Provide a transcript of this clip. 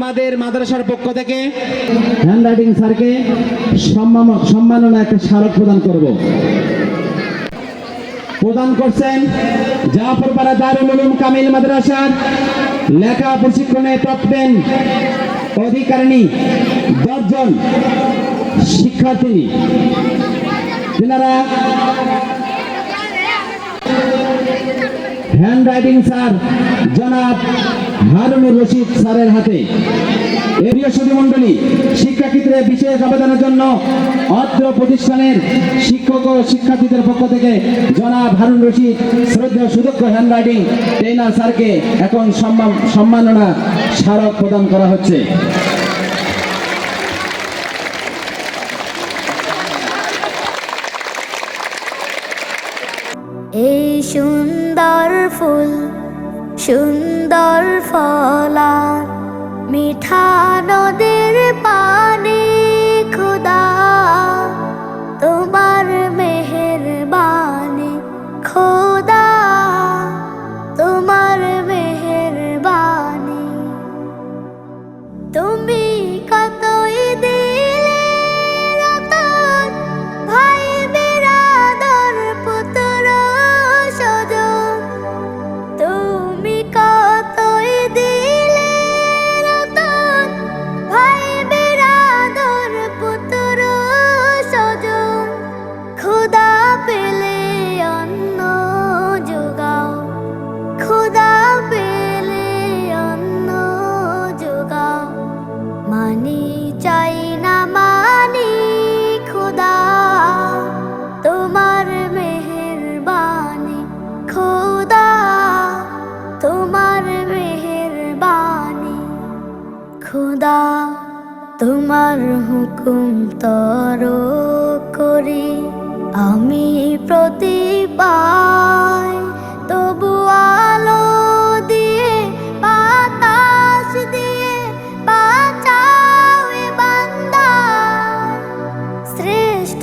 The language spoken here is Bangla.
আমাদের মাদ্রাসার পক্ষ থেকে হ্যান্ড রাইটিং স্যারকে সম্মান- সম্মাননা একটা স্মারক প্রদান করব। প্রদান করছেন জাফরপাড়া দারুল উলুম কামিল মাদ্রাসার লেখা প্রশিক্ষণে টপ টেন অধিকারিণী দশজন শিক্ষার্থী। তেনারা হ্যান্ড রাইটিং স্যার জনাব হারুনুর রশিদ স্যারের হাতে। এরিয় সুধী মন্ডলী শিক্ষাক্ষেত্রে বিশেষ অবদানের জন্য অত্র প্রতিষ্ঠানের শিক্ষক ও শিক্ষার্থীদের পক্ষ থেকে জনাব হারুন রশিদ শ্রদ্ধা সুদক্ষ হ্যান্ড রাইটিং ট্রেনার স্যারকে এখন সম্মান সম্মাননা স্মারক প্রদান করা হচ্ছে। এই সুন্দর ফুল সুন্দর ফলা মিঠা নদীর পানি তোমার হুকুম তর করি আমি প্রতিপায়। তবু আলো দিয়ে বাতাস দিয়ে বাঁচাও বান্দা। শ্রেষ্ঠ